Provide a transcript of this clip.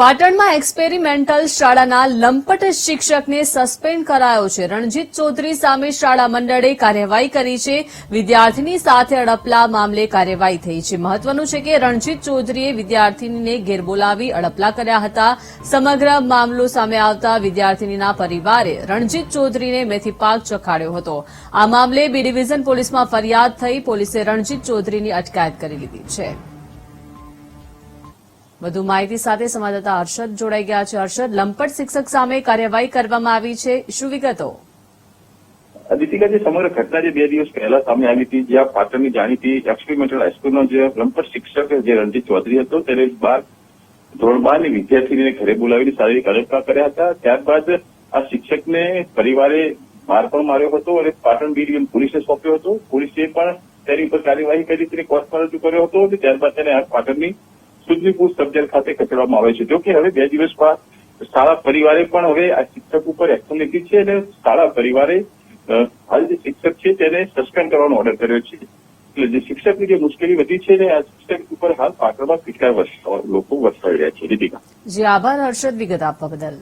પાટણમાં એક્સપેરિમેન્ટલ શાળાના લંપટ શિક્ષકને સસ્પેન્ડ કરાયો છે. રણજીત ચૌધરી સામે શાળા મંડળે કાર્યવાહી કરી છે. વિદ્યાર્થીની સાથે અડપલા મામલે કાર્યવાહી થઈ છે. મહત્વનું છે કે રણજીત ચૌધરીએ વિદ્યાર્થીનીને ઘેર બોલાવી અડપલા કર્યા હતા. સમગ્ર મામલો સામે આવતા વિદ્યાર્થીનીના પરિવારે રણજીત ચૌધરીને મેથી પાક ચખાડ્યો હતો. આ મામલે બી ડિવિઝન પોલીસમાં ફરિયાદ થઈ પોલીસે રણજીત ચૌધરીની અટકાયત કરી લીધી છે. વધુ માહિતી સાથે સંવાદદાતા હર્ષદ જોડાઈ ગયા છે. હર્ષદ, લંપટ શિક્ષક સામે કાર્યવાહી કરવામાં આવી છે. શું વિગતો? દીપિકા જે સમગ્ર ઘટના જે બે દિવસ પહેલા સામે આવી હતી જ્યાં પાટણની જાણીતી એક્સપેરિમેન્ટલ હાઈસ્કૂલનો જે લંપટ શિક્ષક જે રણજીત ચૌધરી હતો, તેને બાર, ધોરણ બારની વિદ્યાર્થીને ઘરે બોલાવીને શારીરિક અડપલા કર્યા હતા. ત્યારબાદ આ શિક્ષકને પરિવારે માર પણ માર્યો હતો અને પાટણ બી પોલીસને સોંપ્યો હતો. પોલીસે પણ તેની ઉપર કાર્યવાહી કરી, તેને કોર્ટમાં રજૂ કર્યો હતો અને ત્યારબાદ તેને આ પાટણની સુધનીપુર સબજેલ ખાતે ખસેડવામાં આવે છે. જોકે હવે બે દિવસ બાદ શાળા પરિવારે પણ હવે આ શિક્ષક ઉપર એક્શન લીધી છે અને શાળા પરિવારે હાલ જે શિક્ષક છે તેને સસ્પેન્ડ કરવાનો ઓર્ડર કર્યો છે. એટલે જે શિક્ષકની જે મુશ્કેલી વધી છે ને, આ શિક્ષક ઉપર હાલ પાટણમાં વર્ષ લોકો વરસાવી રહ્યા છે. દીપિકા જી, આભાર હર્ષદ વિગત આપવા બદલ.